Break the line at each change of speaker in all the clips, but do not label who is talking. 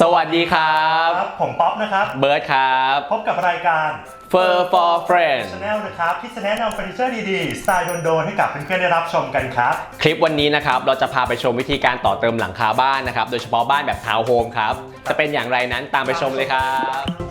สวัสดีครับ
ครับผมป๊อปนะครับ
เบิร์ดครับ
พบกับรายการ
Fur for Friends
ชาแนลนะครับที่จะแนะนำเฟอร์นิเจอร์ดีๆ สไตล์โดนๆ ให้กับเพื่อนๆได้รับชมกันครับ
คลิปวันนี้นะครับ เราจะพาไปชมวิธีการต่อเติมหลังคาบ้านนะครับ โดยเฉพาะบ้านแบบทาวน์โฮมครับ จะเป็นอย่างไรนั้นตามไปชมเลยครับ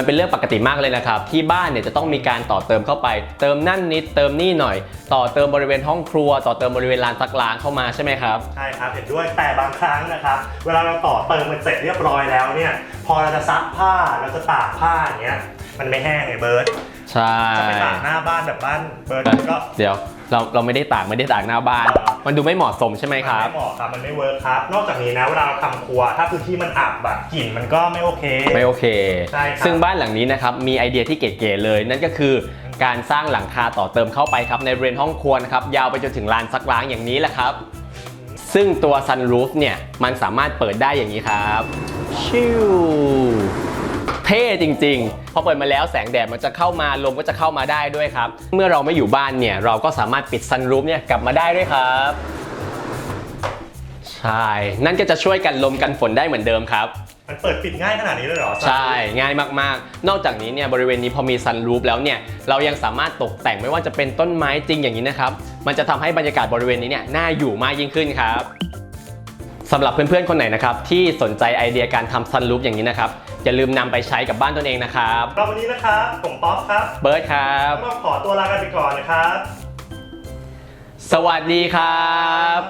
มันเป็นเรื่องปกติมากเลยนะครับ ที่บ้านเนี่ยจะต้องมีการต่อเติมเข้าไป เติมนั่นนิดเติมนี่หน่อย ต่อเติมบริเวณห้องครัว ต่อเติมบริเวณลานซักล้างเข้ามาใช่ไหมครับ
ใช่ครับเห็นด้วยแต่บางครั้งนะครับ เวลาเราต่อเติมมันเสร็จเรียบร้อยแล้วเนี่ยพอเราจะซักผ้าเราจะตากผ้าอย่างเงี้ยมันไม่แห้งไงเบิร์ด
ใช่
จะไปตากหน้าบ้านแบบบ้านเบิร์ดก็
เดี๋ยวเราเราไม่ได้ตากไม่ได้ตากหน้าบ้าน
อ๋อ
มันดูไม่เหมาะสมใช่ไหมครับ
มันไม่เหมาะครับมันไม่เวิร์คครับ นอกจากนี้นะเวลาเราทำครัว ถ้าพื้นที่มันอับแบบกลิ่นมันก็ไม่โอเค
ไม่โอเค
ใช่ครับ
ซึ่งบ้านหลังนี้นะครับมีไอเดียที่เก๋ๆเลย นั่นก็คือการสร้างหลังคาต่อเติมเข้าไปครับในบริเวณห้องครัวนะครับยาวไปจนถึงลานซักล้างอย่างนี้แหละครับ ซึ่งตัว sunroof เนี่ยมันสามารถเปิดได้อย่างนี้ครับชิวเท่จริงๆ พอเปิดมาแล้วแสงแดดมันจะเข้ามาลมก็จะเข้ามาได้ด้วยครับ เมื่อเราไม่อยู่บ้านเนี่ยเราก็สามารถปิด sunroof เนี่ยกลับมาได้ด้วยครับ ใช่ นั่นก็จะช่วยกันลมกันฝนได้เหมือนเดิมครับ
มันเปิดปิดง่ายขนาดนี้เลยเหรอ
ใช่ ง่ายมากๆ นอกจากนี้เนี่ยบริเวณนี้พอมีซันรูฟแล้วเนี่ยเรายังสามารถตกแต่งไม่ว่าจะเป็นต้นไม้จริงอย่างนี้นะครับ มันจะทำให้บรรยากาศบริเวณนี้เนี่ยน่าอยู่มากยิ่งขึ้นครับ สำหรับเพื่อนๆ คนไหนนะครับที่สนใจไอเดียการทำซันรูฟอย่างนี้นะครับอย่าลืมนำไปใช้กับบ้านตนเองนะครับ
ก็วันนี้นะครับผมป๊อปครับ
เบิร์ดครับ
ต้องขอตัวลากันไปก่อนนะครับ
สวัสดีครับ